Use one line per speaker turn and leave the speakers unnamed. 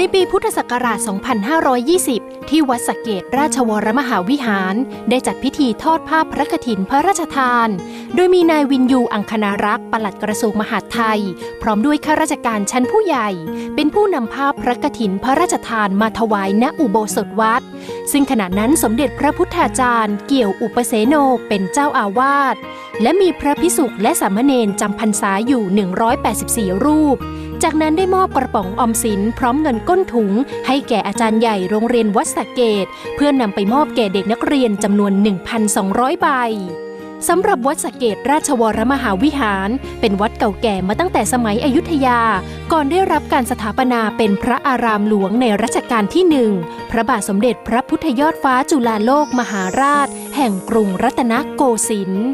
ในปีพุทธศักราช 2520 ที่วัดสเกตราชวรมหาวิหาร ได้จัดพิธีทอดผ้าพระกฐินพระราชทาน โดยมีนายวินยูอังคณารักษ์ปลัดกระทรวงมหาดไทย พร้อมด้วยข้าราชการชั้นผู้ใหญ่ เป็นผู้นำผ้าพระกฐินพระราชทานมาถวายณอุโบสถวัด ซึ่งขณะนั้นสมเด็จพระพุทธาจารย์ เกี่ยวอุปเสโนเป็นเจ้าอาวาสและมีพระพิสุและสามเณรจำพรรษาอยู่ 184 รูป จากนั้นได้มอบกระป๋องออมสินพร้อมเงินก้นถุง ให้แก่อาจารย์ใหญ่โรงเรียนวัดสะเกตเพื่อนำไปมอบแก่เด็กนักเรียนจำนวน 1,200 ใบสำหรับวัดสะเกตราชวรมหาวิหาร เป็นวัดเก่าแก่มาตั้งแต่สมัยอยุธยา ก่อนได้รับการสถาปนาเป็นพระอารามหลวงในรัชกาลที่หนึ่งพระบาทสมเด็จพระพุทธยอดฟ้าจุฬาโลกมหาราช แห่งกรุงรัตนโกสินทร์